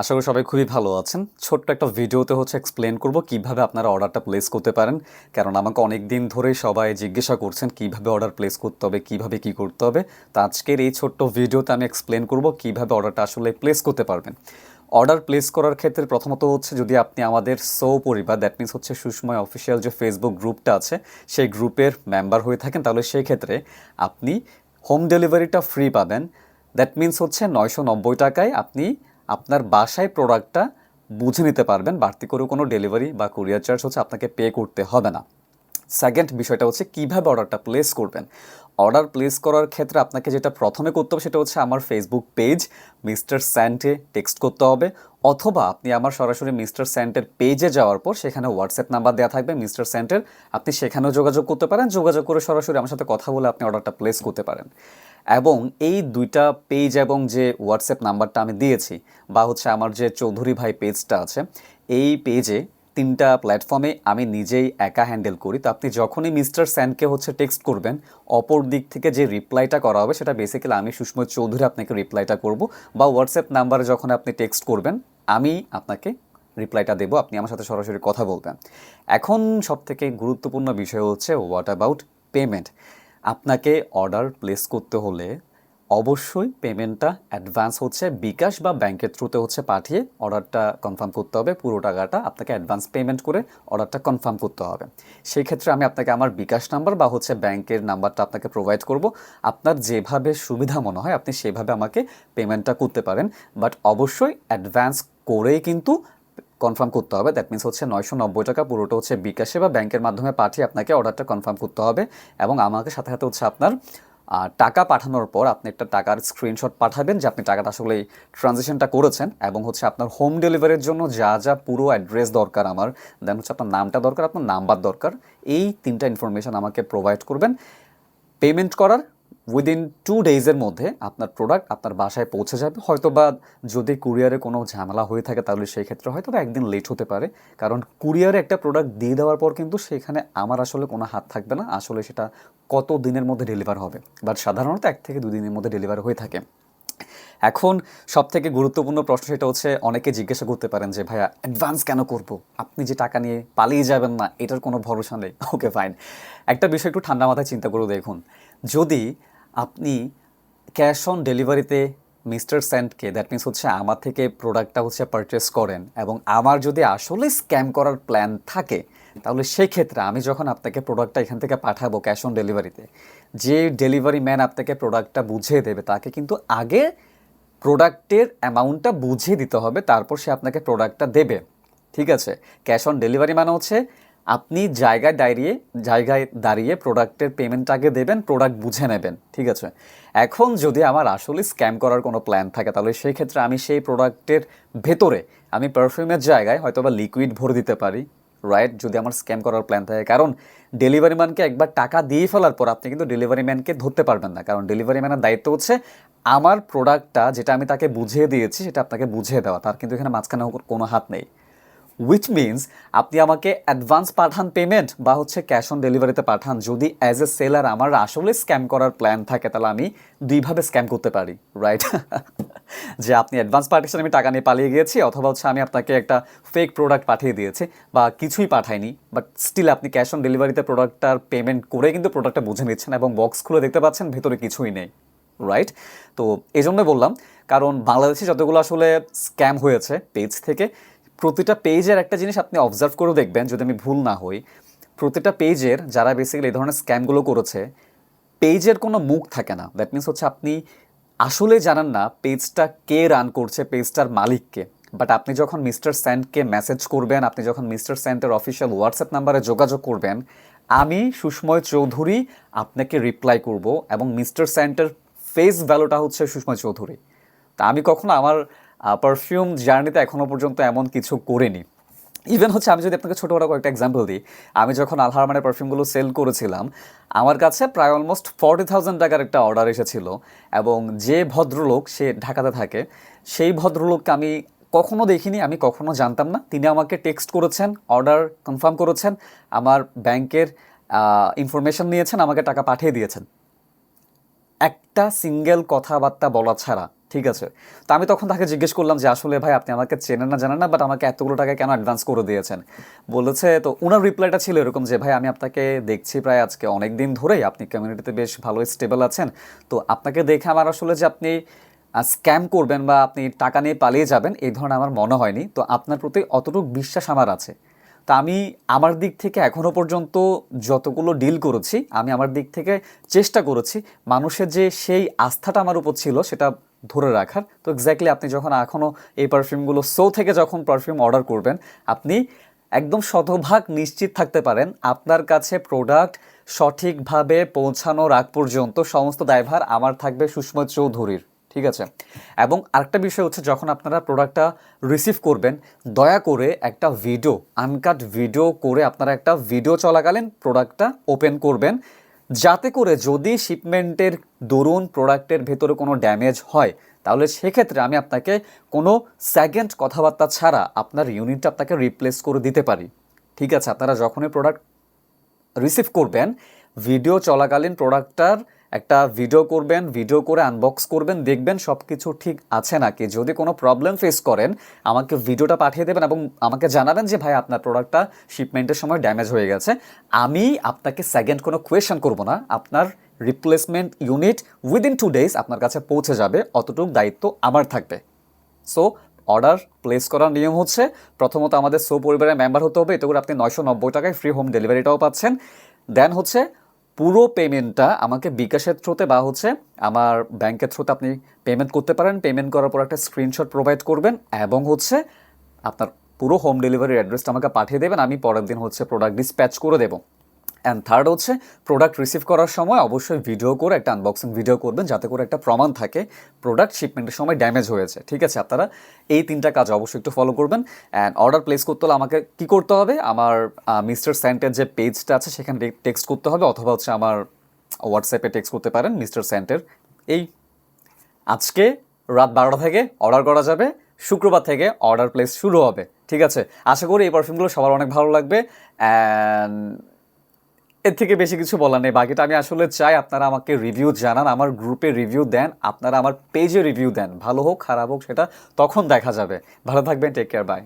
আশা করি সবাই খুবই ভালো আছেন। ছোট্ট একটা ভিডিওতে হচ্ছে এক্সপ্লেন করব কীভাবে আপনারা অর্ডারটা প্লেস করতে পারেন। কারণ আমাকে অনেক দিন ধরেই সবাই জিজ্ঞাসা করছেন, কীভাবে অর্ডার প্লেস করতে হবে, কীভাবে কি করতে হবে। তো আজকের এই ছোট্ট ভিডিওতে আমি এক্সপ্লেন করব কীভাবে অর্ডারটা আসলে প্লেস করতে পারবেন। অর্ডার প্লেস করার ক্ষেত্রে প্রথমত হচ্ছে যদি আপনি আমাদের সৌ পরিবার দ্যাট মিনস হচ্ছে সুষময় অফিসিয়াল যে ফেসবুক গ্রুপটা আছে, সেই গ্রুপের মেম্বার হয়ে থাকেন, তাহলে সেই ক্ষেত্রে আপনি হোম ডেলিভারিটা ফ্রি পাবেন। দ্যাট মিনস হচ্ছে নয়শো নব্বই টাকায় আপনি আপনার বাসায় প্রোডাক্টটা বুঝে নিতে পারবেন, বাড়তি করে কোনো ডেলিভারি বা কুরিয়ার চার্জ হচ্ছে আপনাকে পে করতে হবে না। সেকেন্ড বিষয়টা হচ্ছে কীভাবে অর্ডারটা প্লেস করবেন। অর্ডার প্লেস করার ক্ষেত্রে আপনাকে যেটা প্রথমে করতে হবে সেটা হচ্ছে আমার Facebook page mister Sante text করতে হবে, অথবা আপনি আমার সরাসরি মিস্টার স্যান্টের পেজে যাওয়ার পর সেখানে হোয়াটসঅ্যাপ নাম্বার দেওয়া থাকবে মিস্টার স্যান্টের আপনি সেখানেও যোগাযোগ করতে পারেন, যোগাযোগ করে সরাসরি আমার সাথে কথা বলে আপনি অর্ডারটা প্লেস করতে পারেন। এবং এই দুইটা পেজ এবং যে হোয়াটসঅ্যাপ নাম্বারটা আমি দিয়েছি বা হচ্ছে আমার যে চৌধুরী ভাই পেজটা আছে, এই পেজে তিনটা প্ল্যাটফর্মে আমি নিজেই একা হ্যান্ডেল করি। তো আপনি যখনই মিস্টার স্যানকে হচ্ছে টেক্সট করবেন, অপর দিক থেকে যে রিপ্লাইটা করা হবে সেটা বেসিক্যালি আমি সুষময় চৌধুরী আপনাকে রিপ্লাইটা করব বা হোয়াটসঅ্যাপ নাম্বারে যখন আপনি টেক্সট করবেন, আমি আপনাকে রিপ্লাইটা দেবো, আপনি আমার সাথে সরাসরি কথা বলবেন। এখন সবথেকে গুরুত্বপূর্ণ বিষয় হচ্ছে হোয়াট অ্যাবাউট পেমেন্ট আপনাকে অর্ডার প্লেস করতে হলে অবশ্যই পেমেন্টটা অ্যাডভান্স হচ্ছে, বিকাশ বা ব্যাংকের থ্রুতে হচ্ছে পাঠিয়ে অর্ডারটা কনফার্ম করতে হবে। পুরো টাকাটা আপনাকে অ্যাডভান্স পেমেন্ট করে অর্ডারটা কনফার্ম করতে হবে। সেই ক্ষেত্রে আমি আপনাকে আমার বিকাশ নাম্বার বা হচ্ছে ব্যাংকের নাম্বারটা আপনাকে প্রোভাইড করব। আপনার যেভাবে সুবিধা মনে হয়, আপনি সেভাবে আমাকে পেমেন্টটা করতে পারেন। বাট অবশ্যই অ্যাডভান্স করেই কিন্তু কনফার্ম করতে হবে। দ্যাট মিনস হচ্ছে নয়শো নব্বই টাকা, পুরোটা হচ্ছে বিকাশে বা ব্যাংকের মাধ্যমে পাঠিয়ে আপনাকে অর্ডারটা কনফার্ম করতে হবে এবং আমাকে সাথে সাথে হচ্ছে আপনার টাকা পাঠানোর পর আপনি একটা টাকার স্ক্রিনশট পাঠাবেন যে আপনি টাকাটা আসলে ট্রানজেকশনটা করেছেন এবং হচ্ছে আপনার হোম ডেলিভারির জন্য যা যা পুরো অ্যাড্রেস দরকার আমার দেন হচ্ছে আপনার নামটা দরকার, আপনার নাম্বার দরকার, এই তিনটা ইনফরমেশন আমাকে প্রোভাইড করবেন। পেমেন্ট করার উইদিন টু ডেজের মধ্যে আপনার প্রোডাক্ট আপনার বাসায় পৌঁছে যাবে। হয়তো বা যদি কুরিয়ারে কোনো ঝামেলা হয়ে থাকে, তাহলে সেই ক্ষেত্রে হয়তো বা একদিন লেট হতে পারে। কারণ কুরিয়ারে একটা প্রোডাক্ট দিয়ে দেওয়ার পর কিন্তু সেখানে আমার আসলে কোনো হাত থাকবে না। আসলে সেটা কত দিনের মধ্যে ডেলিভার হবে? বাট সাধারণত এক থেকে দুই দিনের মধ্যে ডেলিভার হয়ে থাকে। এখন সব থেকে গুরুত্বপূর্ণ প্রশ্ন সেটা হচ্ছে, অনেকে জিজ্ঞাসা করতে পারেন যে, ভাইয়া অ্যাডভান্স কেন করব? আপনি যে টাকা নিয়ে পালিয়ে যাবেন না, এটার কোনো ভরসা নেই? ওকে ফাইন একটা বিষয় একটু ঠান্ডা মাথায় চিন্তা করে দেখুন। যদি আপনি ক্যাশ অন ডেলিভারিতে মিস্টার স্যান্ডকে দ্যাট মিনস হচ্ছে আমার থেকে প্রোডাক্টটা হচ্ছে পারচেস করেন এবং আমার যদি আসলে স্ক্যাম করার প্ল্যান থাকে, তাহলে সেই ক্ষেত্রে আমি যখন আপনাকে প্রোডাক্টটা এখান থেকে পাঠাবো ক্যাশ অন ডেলিভারিতে, যে ডেলিভারি ম্যান আপনাকে প্রোডাক্টটা বুঝিয়ে দেবে, তাকে কিন্তু আগে প্রোডাক্টের অ্যামাউন্টটা বুঝিয়ে দিতে হবে, তারপর সে আপনাকে প্রোডাক্টটা দেবে। ঠিক আছে? ক্যাশ অন ডেলিভারি মানে হচ্ছে আপনি জায়গায় দাঁড়িয়ে জায়গায় দাঁড়িয়ে প্রোডাক্টের পেমেন্ট আগে দেবেন প্রোডাক্ট বুঝে নেবেন, ঠিক আছে? এখন যদি আমার আসলে স্ক্যাম করার কোনো প্ল্যান থাকে, তাহলে সেই ক্ষেত্রে আমি সেই প্রোডাক্টের ভেতরে, আমি পারফিউমের জায়গায় হয়তো বা লিকুইড ভরে দিতে পারি রাইট যদি আমার স্ক্যাম করার প্ল্যান থাকে। কারণ ডেলিভারি ম্যানকে একবার টাকা দিয়ে ফেলার পর আপনি কিন্তু ডেলিভারি ম্যানকে ধরতে পারবেন না। কারণ ডেলিভারি ম্যানের দায়িত্ব হচ্ছে আমার প্রোডাক্টটা যেটা আমি তাকে বুঝিয়ে দিয়েছি, সেটা আপনাকে বুঝিয়ে দেওয়া। তার কিন্তু এখানে মাঝখানে কোনো হাত নেই। উইচ মিনস আপনি আমাকে অ্যাডভান্স পাঠান পেমেন্ট বা হচ্ছে ক্যাশ অন ডেলিভারিতে পাঠান। যদি অ্যাজ এ সেলার আমার আসলে স্ক্যাম করার প্ল্যান থাকে, তাহলে আমি দুইভাবে স্ক্যাম করতে পারি রাইট যে আপনি অ্যাডভান্স পাঠিয়েছেন আমি টাকা নিয়ে পালিয়ে গিয়েছি, অথবা হচ্ছে আমি আপনাকে একটা ফেক প্রোডাক্ট পাঠিয়ে দিয়েছি বা কিছুই পাঠাইনি বাট স্টিল আপনি ক্যাশ অন ডেলিভারিতে প্রোডাক্টটার পেমেন্ট করে কিন্তু প্রোডাক্টটা বুঝে নিচ্ছেন এবং বক্স খুলে দেখতে পাচ্ছেন, ভেতরে কিছুই নেই রাইট তো এই জন্য বললাম, কারণ বাংলাদেশে যতগুলো আসলে স্ক্যাম হয়েছে পেজ থেকে প্রতিটা পেজের একটা জিনিস আপনি অবজার্ভ করে দেখবেন, যদি আমি ভুল না হই। প্রতিটা পেজের যারা বেসিক্যালি এই ধরনের স্ক্যামগুলো করেছে পেজের কোনো মুখ থাকে না। দ্যাট মিনস হচ্ছে আপনি আসলে জানান না পেজটা কে রান করছে পেজটার মালিককে। বাট আপনি যখন মিস্টার স্যান্ডকে মেসেজ করবেন, আপনি যখন মিস্টার স্যান্ডের অফিসিয়াল হোয়াটসঅ্যাপ নাম্বারে যোগাযোগ করবেন, আমি সুষময় চৌধুরী আপনাকে রিপ্লাই করব এবং মিস্টার স্যান্টের ফেস ভ্যালুটা হচ্ছে সুষময় চৌধুরী। তা আমি কখনো আমার পারফিউম জার্নিতে এখনও পর্যন্ত এমন কিছু করিনি। ইভেন হচ্ছে আমি যদি আপনাকে ছোটো বড় কয়েকটা এক্সাম্পল দিই, আমি যখন আলহারমানের পারফিউমগুলো সেল করেছিলাম, আমার কাছে প্রায় অলমোস্ট ফর্টি থাউজেন্ড টাকার একটা অর্ডার এসেছিল এবং যে ভদ্রলোক, সে ঢাকাতে থাকে, সেই ভদ্রলোককে আমি কখনো দেখিনি, আমি কখনো জানতাম না। তিনি আমাকে টেক্সট করেছেন অর্ডার কনফার্ম করেছেন, আমার ব্যাংকের ইনফরমেশন নিয়েছেন, আমাকে টাকা পাঠিয়ে দিয়েছেন। একটা সিঙ্গেল কথাবার্তা বলা ছাড়া ঠিক আছে। তো আমি তখন তাকে জিজ্ঞেস করলাম যে, আসলে ভাই, আপনি আমাকে চেনেন না, জানেন না বাট আমাকে এতগুলো টাকা কেন অ্যাডভান্স করে দিয়েছেন? বলেছে, তো ওনার রিপ্লাইটা ছিল এরকম যে, ভাই, আমি আপনাকে দেখছি প্রায় আজকে অনেক দিন ধরেই, আপনি কমিউনিটিতে বেশ ভালো স্টেবল আছেন। তো আপনাকে দেখে আমার আসলে যে, আপনি স্ক্যাম করবেন বা আপনি টাকা নিয়ে পালিয়ে যাবেন, এই ধরনের আমার মনে হয়নি। তো আপনার প্রতি অতটুকু বিশ্বাস আমার আছে। তা আমি আমার দিক থেকে এখনও পর্যন্ত যতগুলো ডিল করেছি, আমি আমার দিক থেকে চেষ্টা করেছি, মানুষের যে সেই আস্থাটা আমার উপর ছিল, সেটা ধরে রাখার। তো এক্স্যাক্টলি আপনি যখন এখনও এই পারফিউমগুলো সো থেকে যখন পারফিউম অর্ডার করবেন, আপনি একদম শতভাগ নিশ্চিত থাকতে পারেন আপনার কাছে প্রোডাক্ট সঠিকভাবে পৌঁছানোর আগ পর্যন্ত সমস্ত দায়ভার আমার থাকবে সুষমা চৌধুরীর, ঠিক আছে? এবং আরেকটা বিষয় হচ্ছে যখন আপনারা প্রোডাক্টটা রিসিভ করবেন, দয়া করে একটা ভিডিও আনকাট ভিডিও করে আপনারা একটা ভিডিও চলাকালীন প্রোডাক্টটা ওপেন করবেন। যাতে করে যদি শিপমেন্টের দরুন প্রোডাক্টের ভেতরে কোনো ড্যামেজ হয়, তাহলে সেক্ষেত্রে আমি আপনাকে কোনো সেকেন্ড কথাবার্তা ছাড়া আপনার ইউনিটটা আপনাকে রিপ্লেস করে দিতে পারি। ঠিক আছে, আপনারা যখনই প্রোডাক্ট রিসিভ করবেন ভিডিও চলাকালীন প্রোডাক্টটার একটা ভিডিও করবেন, ভিডিও করে আনবক্স করবেন, দেখবেন সব কিছু ঠিক আছে নাকি। যদি কোনো প্রবলেম ফেস করেন, আমাকে ভিডিওটা পাঠিয়ে দেবেন এবং আমাকে জানাবেন যে, ভাই, আপনার প্রোডাক্টটা শিপমেন্টের সময় ড্যামেজ হয়ে গেছে। আমি আপনাকে সেকেন্ড কোনো কোয়েশন করব না। আপনার replacement unit within two days আপনার কাছে পৌঁছে যাবে। অতটুকু দায়িত্ব আমার থাকবে। সো অর্ডার প্লেস করার নিয়ম হচ্ছে, প্রথমত আমাদের সো পরিবারের মেম্বার হতে হবে। এতে করে আপনি নয়শো নব্বই টাকায় ফ্রি হোম ডেলিভারিটাও পাচ্ছেন। দেন হচ্ছে পুরো পেমেন্টটা আমাকে বিকাশের থ্রুতে বা হচ্ছে আমার ব্যাংকের থ্রুতে আপনি পেমেন্ট করতে পারেন। পেমেন্ট করার পর একটা স্ক্রিনশট প্রোভাইড করবেন এবং হচ্ছে আপনার পুরো হোম ডেলিভারির অ্যাড্রেসটা আমাকে পাঠিয়ে দেবেন। আমি পরের দিন হচ্ছে প্রোডাক্ট ডিসপ্যাচ করে দেবো। অ্যান্ড থার্ড হচ্ছে প্রোডাক্ট রিসিভ করার সময় অবশ্যই ভিডিও করে একটা আনবক্সিং ভিডিও করবেন যাতে করে একটা প্রমাণ থাকে প্রোডাক্ট শিপমেন্টের সময় ড্যামেজ হয়েছে। ঠিক আছে, আপনারা এই তিনটা কাজ অবশ্যই একটু ফলো করবেন। অ্যান্ড অর্ডার প্লেস করতে হলে আমাকে কী করতে হবে? আমার মিস্টার স্যান্টের যে পেজটা আছে, সেখানে টেক্সট করতে হবে অথবা হচ্ছে আমার হোয়াটসঅ্যাপে টেক্সট করতে পারেন মিস্টার স্যান্টের এই আজকে রাত বারোটা থেকে অর্ডার করা যাবে, শুক্রবার থেকে অর্ডার প্লেস শুরু হবে। ঠিক আছে, আশা করি এই পারফিউমগুলো সবার অনেক ভালো লাগবে। অ্যান্ড এর থেকে বেশি কিছু বলার নেই। বাকিটা আমি আসলে চাই আপনারা আমাকে রিভিউ জানান, আমার গ্রুপে রিভিউ দেন, আপনারা আমার পেজে রিভিউ দেন। ভালো হোক, খারাপ হোক, সেটা তখন দেখা যাবে। ভালো থাকবেন টেক কেয়ার বাই